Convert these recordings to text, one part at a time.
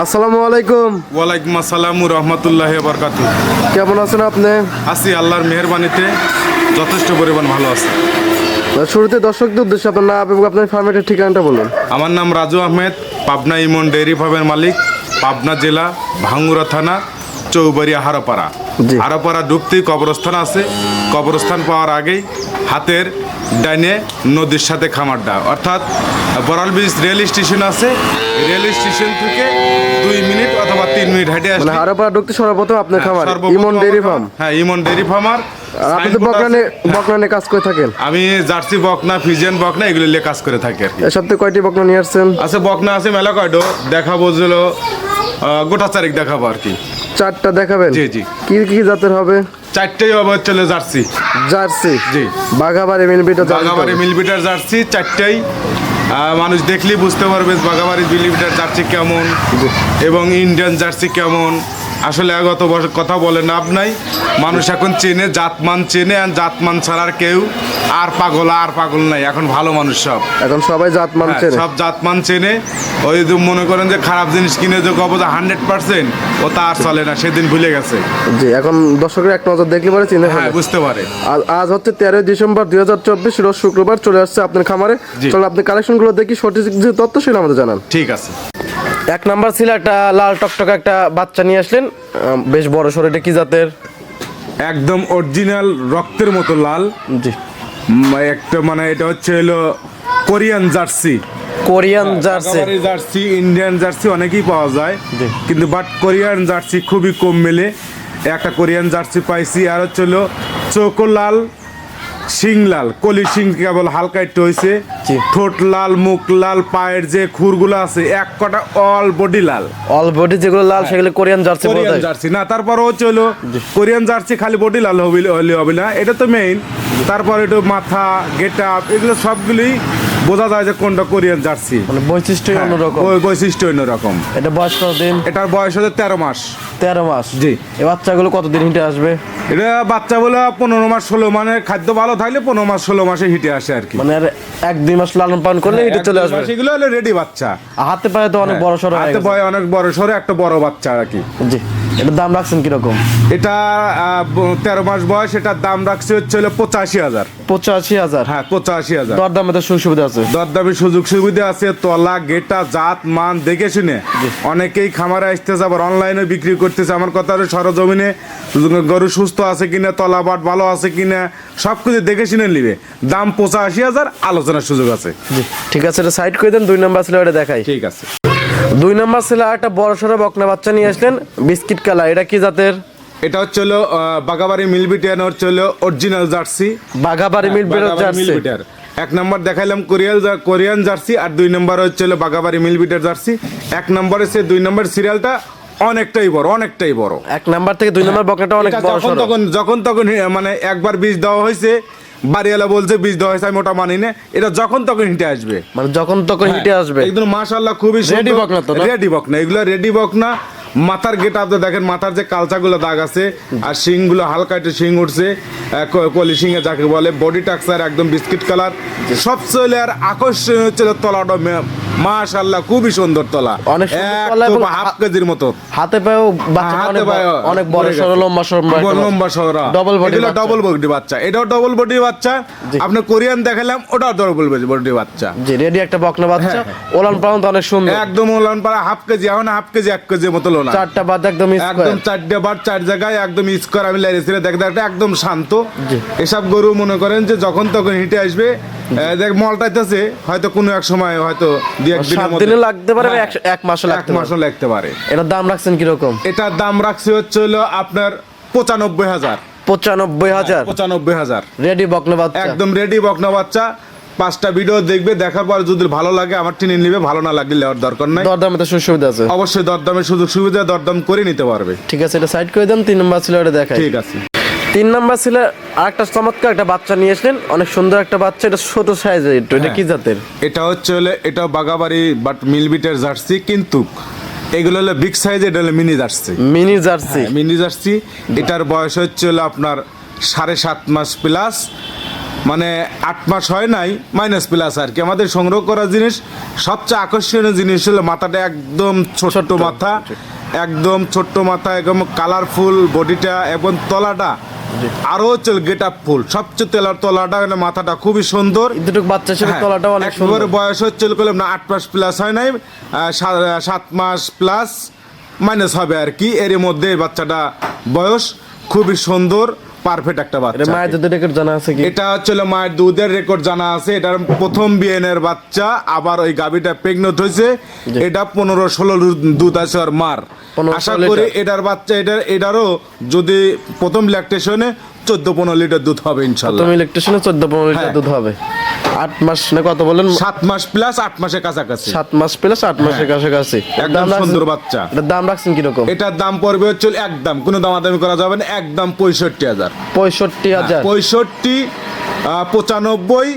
আসসালামু আলাইকুম। ওয়ালাইকুম আসসালাম রহমতুল্লাহ বরকাত কেমন আছেন আপনি? আছি আল্লাহর মেহরবানিতে যথেষ্ট পরিমাণ ভালো আছে। শুরুতে দর্শকদের উদ্দেশ্যে আপনার নাম এবং আপনার ফার্মেটের ঠিকানাটা বলুন। আমার নাম রাজু আহমেদ পাবনা ইমন ডেয়ারি ফার্মের মালিক পাবনা জেলা ভাঙ্গুরা থানা চৌবাড়িয়া হারোপাড়া। হারোপাড়া ডুবতেই কবরস্থান আছে। কবরস্থান পাওয়ার আগেই হাতের ডাইনে নদীর সাথে খামারটা। অর্থাৎ বরাল ব্রিজ রেল স্টেশন আছে। রেল স্টেশন থেকে দুই মিনিট অথবা তিন মিনিট হেঁটে মানে আসলে হারাপাড়া ঢুকতে সর্বপ্রথম আপনার খামার হ্যাঁ, ইমন ডেরি ফার্ম। হ্যাঁ ইমন ডেরি ফার্মার আর আপনি তো বকনানে বকনানে কাজ করে থাকেন। আমি জার্সি বকনা ফিজিয়ান বকনা এগুলো নিয়ে কাজ করে থাকি আর কি। সপ্তাহে কয়টি বকনা নিয়ে আসছেন? আছে বকনা আছে মেলা কয়টো দেখাবো যেল গোটা চারিক দেখাবো আর কি। চারটা দেখাবেন? জি, জি। কি কি জাতের হবে? চারটেই হবে চলে জার্সি। জার্সি? জি। বাঘাবাড়ি মিলবিটার বাঘাবাড়ি মিলবিটার জার্সি চারটেই। মানুষ দেখলেই বুঝতে পারবে বাঘাবাড়ি মিলবিটার জার্সি কেমন এবং ইন্ডিয়ান জার্সি কেমন। আসলে গত কথা বলে লাভ নাই। মানুষ এখন চেনে জাতমান চেনে আর জাতমান ছাড়ার কেউ আর পাগল আর পাগল নাই। এখন ভালো মানুষ সব। এখন সবাই জাত হ্যাঁ, মানছে সব জাতমান চেনে। ওই যে মনে করেন যে খারাপ জিনিস কিনে যে কব যে হান্ড্রেড পার্সেন্ট ও তা আর চলে না সেদিন ভুলে গেছে। জি এখন দর্শকের এক নজর দেখলে পরে চিনে হ্যাঁ বুঝতে পারে। আজ আজ হচ্ছে তেরোই ডিসেম্বর দুই হাজার চব্বিশ রোজ শুক্রবার চলে আসছে আপনার খামারে। চলো আপনি কালেকশনগুলো দেখি সঠিক যে তথ্য সেটা আমাদের জানান। ঠিক আছে। এক নাম্বার ছিল একটা লাল টকটকে একটা বাচ্চা নিয়ে আসলেন। বেশ বড় সড়ো এটা কি জাতের? একদম অরিজিনাল রক্তের মতো লাল। জি। একটা মানে এটা হচ্ছে হলো Korean jersey. Korean jersey. Jersey Indian jersey অনেকেই পাওয়া যায়। কিন্তু বাট কোরিয়ান জার্সি খুবই কম মেলে। একটা কোরিয়ান জার্সি পাইছি আর হচ্ছে হলো চৌকো লাল শিং লাল কলি শিং কেবল হালকা একটু হয়েছে ঠোঁট লাল মুখ লাল পায়ের যে খুরগুলো আছে এক কটা অল বডি লাল। অল বডি যেগুলো লাল সেগুলো কোরিয়ান জার্সি কোরিয়ান জার্সি না তারপর ও চল কোরিয়ান জার্সি খালি বডি লাল হবে হলে হবে না। এটা তো মেইন তারপর একটু মাথা গেট আপ এগুলো সবগুলোই বোঝা যায় যে কোনটা কোরিয়ান জার্সি। মানে বৈশিষ্ট্যই অন্যরকম। ওই বৈশিষ্ট্য অন্যরকম। এটা বয়স কতদিন? এটার বয়স হচ্ছে তেরো মাস। তেরো মাস? জি। এই বাচ্চাগুলো কতদিন হিটে আসবে? এটা বাচ্চা বলে পনেরো মাস ষোলো মানে খাদ্য ভালো থাকলে পনেরো মাস ষোলো মাসে হিটে আসে আর কি। মানে এক দুই মাস লালন পালন করলে হিটে চলে আসবে। মাস এগুলো হলো রেডি বাচ্চা। হাতে পায়ে তো অনেক বড় সড়ো হাতে পায়ে অনেক বড় সরে একটা বড় বাচ্চা আর কি। জি। এটার দাম রাখছেন কীরকম? এটা তেরো মাস বয়স এটার দাম রাখছে হচ্ছে হলো পঁচাশি হাজার। পঁচাশি হাজার? হ্যাঁ পঁচাশি হাজার। দর দামে তো সুযোগ সুবিধা আছে। দরদামি সুযোগ সুবিধা আছে তলা গেটা জাত মান দেখে শুনে। অনেকেই খামারে আসতেছে আবার অনলাইনে বিক্রি করতেছে। আমার কথা হলো সরজমিনে গরু সুস্থ আছে কিনা তলা বাট ভালো আছে কিনা সব কিছু দেখে শুনে নিবে। দাম পঁচাশি হাজার আলোচনার সুযোগ আছে। ঠিক আছে এটা সাইড করে দেন দুই নাম্বার ছিল এটা দেখাই। ঠিক আছে। দুই নাম্বার ছিল একটা বড় সড়ো বকনা বাচ্চা নিয়ে আসলেন বিস্কিট কালার। এটা কি জাতের? এটা হচ্ছে হলো বাগাবাড়ি মিলবিটিয়ান হচ্ছে হলো অরিজিনাল জার্সি। বাগাবাড়ি জার্সি। মিলবিটার। এক নম্বর দেখাইলাম কোরিয়াল কোরিয়ান জার্সি আর দুই নম্বর হচ্ছে হলো বাগাবাড়ি মিলবিটার জার্সি। এক নম্বরে সে দুই নম্বর সিরিয়ালটা অনেকটাই বড় অনেকটাই বড়। এক নাম্বার থেকে দুই নাম্বার বকনাটা অনেক বড় যখন তখন যখন তখন মানে একবার বীজ দেওয়া হয়েছে বাড়িওয়ালা বলছে বীজ দেওয়া হয়েছে আমি ওটা মানি না এটা যখন তখন হিটে আসবে। মানে যখন তখন হিটে আসবে। একদম মাশাআল্লাহ খুবই রেডি বকনা তো না? রেডি বকনা এগুলো রেডি বকনা। মাথার গেট আপনি দেখেন মাথার যে কালচাগুলো দাগ আছে আর শিংগুলো হালকা একটু শিং উঠছে। আহ, ক- কলি শিঙে যাকে বলে বডি টাক্সার একদম বিস্কিট কালার সবচেয়ে আর আকর্ষণীয় হচ্ছে তলাটা মাশাআল্লাহ খুবই সুন্দর তলা। অনেক হাফ কেজির মতো। হাতে পায়েও হাতে অনেক পায়ে অনেক বড় লম্বা লম্বা সরা। ডবল বডি এগুলো ডবল বডি বাচ্চা। এটাও ডবল বডি বাচ্চা। আপনি কোরিয়ান দেখালাম ওটাও ডবল বডি বাচ্চা। জি রেডি একটা বকনা বাচ্চা। হ্যাঁ, ওলান পালন তো অনেক সুন্দর। একদম ওলান পাড়া হাফ কেজি এখন হাফ কেজি এক কেজি মতো লোনা। চারটা বাদ একদম একদম চারটে বার চার জায়গায় একদম স্কোয়ার আমি লাইরেছিল দেখ একদম শান্ত। এসব গরু মনে করেন যে যখন তখন হিটে আসবে দেখ মলটাইতেছে হয়তো কোনো এক সময় হয়তো এক দিনের মধ্যে- লাগতে পারে এক- মাসও এক মাসও লাগতে পারে। এটার দাম রাখছেন কীরকম? এটার দাম রাখছে হচ্ছে হলো আপনার পঁচানব্বই হাজার। পঁচানব্বই হাজার? পঁচানব্বই হাজার। রেডি বকনা বাচ্চা। একদম রেডি বকনা বাচ্চা। পাঁচটা ভিডিও দেখবে দেখার পর যদি ভালো লাগে আমার টিনে নিবে ভালো না লাগলে নেওয়ার দরকার নাই। দর দামে তো সুযোগ সুবিধা আছে। অবশ্যই দরদামের সুযোগ সুবিধা দরদাম করে নিতে পারবে। ঠিক আছে এটা সাইড করে দেন তিন নম্বর ছিল এটা দেখাই। ঠিক আছে। তিন নাম্বার ছিল আরেকটা চমৎকার একটা বাচ্চা নিয়ে আসলেন অনেক সুন্দর একটা বাচ্চা এটা ছোট সাইজের একটু এটা কি জাতের? এটা হচ্ছে হলে এটা বাগাবাড়ি বাট মিলবিটের জার্সি কিন্তু এগুলো হলো বিগ সাইজ এটা হলো mini jersey. Mini jersey. Mini jersey. এটার বয়স হচ্ছে হলো আপনার সাড়ে সাত মাস প্লাস মানে আট মাস হয় নাই মাইনাস প্লাস আর কি। আমাদের সংগ্রহ করা জিনিস সবচেয়ে আকর্ষণীয় জিনিস হলো মাথাটা একদম ছোট্ট মাথা একদম ছোট্ট মাথা একদম কালারফুল বডিটা এবং তলাটা আরও হচ্ছে গেট আপ ফুল। সবচেয়ে তেলার তলাটা মানে মাথাটা খুবই সুন্দর। দুটো বাচ্চা ছিল হ্যাঁ, তলাটা অনেক সুন্দর। বয়স হচ্ছে করলাম না আট মাস প্লাস হয় নাই সাত মাস প্লাস মাইনাস হবে আর কি। এর মধ্যে বাচ্চাটা বয়স খুবই সুন্দর। পারফেক্ট একটা বাচ্চা। মায়ের দুধের রেকর্ড জানা আছে কি? এটা হচ্ছে মায়ের দুধের রেকর্ড জানা আছে। এটার প্রথম বিএনের বাচ্চা আবার ওই গাবিটা প্রেগনেন্ট হয়েছে। এটা পনেরো ষোলো দুধ আছে আর মার। আশা করি এটার বাচ্চা এটার এটারও যদি প্রথম ল্যাকটেশনে চোদ্দ পনেরো লিটার দুধ হবে ইনশাল্লাহ। তুমি ইলেকট্রিশিয়ানে চোদ্দ পনেরো লিটার হ্যাঁ। দুধ হবে। আট মাস না কত বলেন? সাত মাস প্লাস আট মাসের কাছাকাছি। সাত মাস প্লাস আট মাসের কাছাকাছি। হ্যাঁ। একদম সুন্দর বাচ্চা। এটার দাম রাখছেন কীরকম? এটার দাম পড়বে হচ্ছে একদম কোনো দামাদামি করা যাবে না একদম পঁয়ষট্টি হাজার। পঁয়ষট্টি হাজার। পঁয়ষট্টি আহ, পঁচানব্বই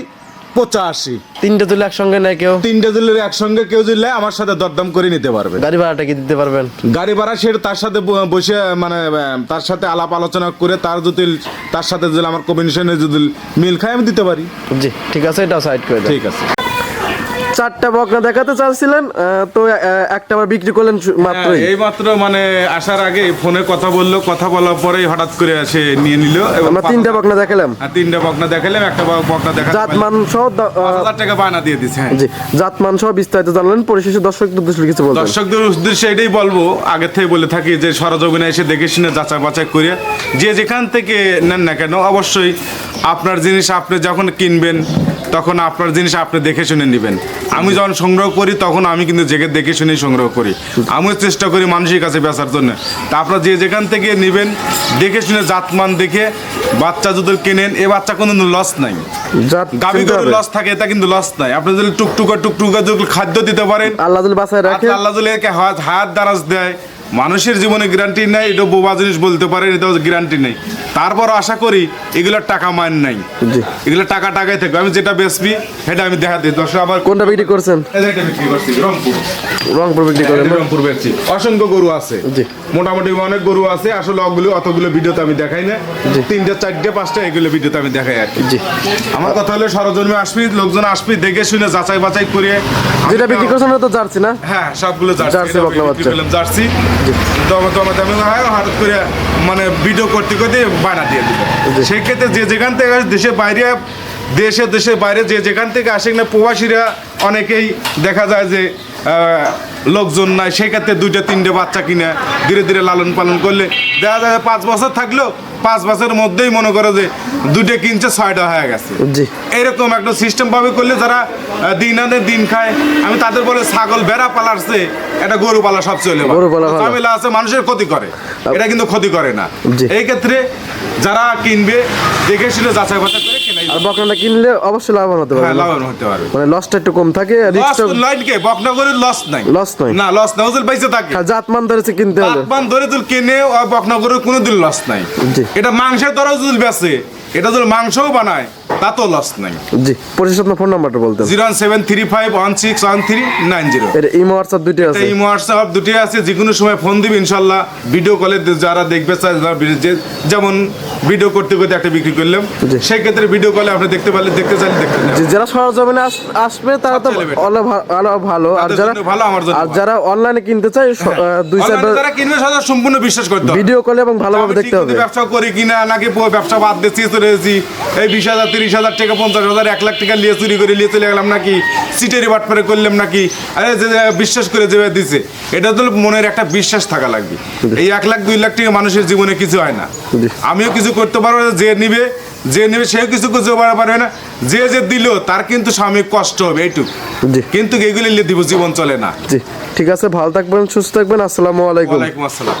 পঁচাশি। তিনটে তুলে একসঙ্গে নেয় কেউ? তিনটে দিলের একসঙ্গে কেউ দিলে আমার সাথে দরদাম করে নিতে পারবে। গাড়ি ভাড়াটা কি দিতে পারবেন? গাড়ি ভাড়া সেটা তার সাথে ব- বসে মানে আহ, তার সাথে আলাপ আলোচনা করে তার যদি তার সাথে যদি আমার কম্বিনেশনে যদি মিল খায় আমি দিতে পারি। জি ঠিক আছে এটা সাইড করে দেন। ঠিক আছে। চারটা বকনা দেখাতে চাচ্ছিলেন তো একটা আবার বিক্রি করলেন মাত্র এই মাত্র মানে আসার আগে ফোনে কথা বলল কথা বলার পরেই হঠাৎ করে এসে নিয়ে নিল আমরা তিনটা বকনা দেখালাম। হ্যাঁ, তিনটা বকনা দেখালাম একটা বক- বকনা দেখা জাত মান সহ হাজার টাকা বায়না দিয়ে দিচ্ছে হ্যাঁ। জি জাত মান সহ বিস্তারিত জানলেন পরিশেষে দর্শক উদ্দেশ্যে কিছু বলবেন। দর্শকদের উদ্দেশ্যে এটাই বলব আগে থেকে বলে থাকি যে সরজমিনে এসে দেখে শুনে যাচাই বাছাই করে যে যেখান থেকে নেন না কেন অবশ্যই আপনার জিনিস আপনি যখন কিনবেন তখন আপনার জিনিস আপনি দেখে শুনে নেবেন। আমি যখন সংগ্রহ করি তখন আমি কিন্তু জেগে দেখে শুনেই সংগ্রহ করি। আমিও চেষ্টা করি মানুষের কাছে বেচার জন্য। তা আপনারা যে যেখান থেকে নেবেন দেখে শুনে জাতমান দেখে বাচ্চা যদি কেনেন এ বাচ্চা কোনো লস নাই। চিনতে গরু লস থাকে এটা কিন্তু লস নাই। আপনি যদি টুকটুকা টুকটুকা যদি খাদ্য দিতে পারেন আল্লাহ বাসায় আচ্ছা, আল্লাহ হাত হাত দারাজ দেয় মানুষের জীবনে গ্যারান্টি নেই এটা বোবা জিনিস বলতে পারেন এটাও গ্যারান্টি নেই। তারপর আশা করি এগুলোর টাকা মান নাই। এগুলো টাকা টাকায় থাকবে। আমি যেটা বেচবি সেটা আমি দেখা দিই। দর্শক আবার কোনটা বিক্রি করছেন? এটা বিক্রি করছি রংপুর। রংপুর বিক্রি করেন রংপুর বেচছি। অসংখ্য গরু আছে। মোটামুটি অনেক গরু আছে। আসলে ওগুলো অতগুলো ভিডিওতে আমি দেখাই না। তিনটে চারটে পাঁচটা এগুলো ভিডিওতে আমি দেখাই আর কি। আমার কথা হলো সরজন্মে আসবি লোকজন আসবি দেখে শুনে যাচাই বাছাই করে যেটা বিক্রি করছেন তো জার্সি না? হ্যাঁ সবগুলো জার্সি। জার্সি। দমে দমে দমে হয় হঠাৎ করে মানে ভিডিও করতে করতে বানা দিয়ে দিল। সেক্ষেত্রে যে যেখান থেকে দেশের বাইরে দেশে দেশের বাইরে যে যেখান থেকে আসে না প্রবাসীরা অনেকেই দেখা যায় যে লোকজন নাই সেক্ষেত্রে দুইটা তিনটে বাচ্চা কিনে ধীরে ধীরে লালন পালন করলে দেখা যায় পাঁচ বছর থাকলেও পাঁচ বছরের মধ্যেই মনে করো যে দুটো কিনছে ছয়টা হয়ে গেছে। এরকম একটা সিস্টেম ভাবে করলে যারা দিন আনে দিন খায় আমি তাদের বলে ছাগল বেড়া পালারছে এটা গরু পালা সব চলে। ঝামেলা আছে মানুষের ক্ষতি করে। এটা কিন্তু ক্ষতি করে না। এই ক্ষেত্রে যারা কিনবে দেখে শুনে যাচাই বাছাই করে আর বকনাটা কিনলে অবশ্যই লাভবান হতে হ্যাঁ পারবে লাভবান হতে পারবে। মানে লসটা একটু কম থাকে লস লাইট কে? বকনা করে লস নাই। লস নাই? না লস না ওজল পাইছে থাকে। জাত মান ধরেছে কিনতে হবে জাতমান ধরে তুল কিনে বকনগরের কোনো দিন লস নাই এটা মাংসের দ্বারা যদি বেচে এটা যদি মাংসও বানায় লস নাই। জি পরিশেষে আপনার ফোন নাম্বারটা বলতেন। Zero seven three five one six one three nine zero. এটা ইমো হোয়াটসঅ্যাপ দুইটি আছে। এই হোয়াটসঅ্যাপ দুটি আছে যে কোনো সময় ফোন দিবি ইনশাল্লাহ ভিডিও কলে যারা দেখবে যেমন ভিডিও করতে করতে একটা বিক্রি করলাম জি। সেই ক্ষেত্রে ভিডিও কলে আপনি দেখতে পারলে দেখতে চাইলে দেখতে। যারা সরজমিনে আসবে তারা তো আরও ভালো। আর যারা ভালো, আমার জন্য আর। যারা অনলাইনে কিনতে চায় দুই চারটা যারা কিনবে সাদা সম্পূর্ণ বিশ্বাস করতে হবে। ভিডিও কলে এবং ভালোভাবে দেখতে হবে। ব্যবসা করি কিনা নাকি ব্যবসা বাদ দিয়ে চলে এই বিশ হাজার তিরিশ হাজার টাকা পঞ্চাশ হাজার এক লাখ টাকা নিয়ে চুরি করে নিয়ে চলে গেলাম নাকি? সিটেরি বাটপারে করলাম নাকি? আরে যে বিশ্বাস করে যেভাবে দিছে এটা তো মনের একটা বিশ্বাস থাকা লাগবে। এই এক লাখ দুই লাখ টাকা মানুষের জীবনে কিছু হয় না। আমিও কিছু করতে পারব না যে নিবে যে নিবে সেও কিছু করতে পারবে না যে যে দিল তার কিন্তু স্বামীর কষ্ট হবে এইটুকু। কিন্তু এগুলি নিয়ে দিব জীবন চলে না। ঠিক আছে ভালো থাকবেন সুস্থ থাকবেন আসসালামু আলাইকুম। ওয়ালাইকুম আসসালাম।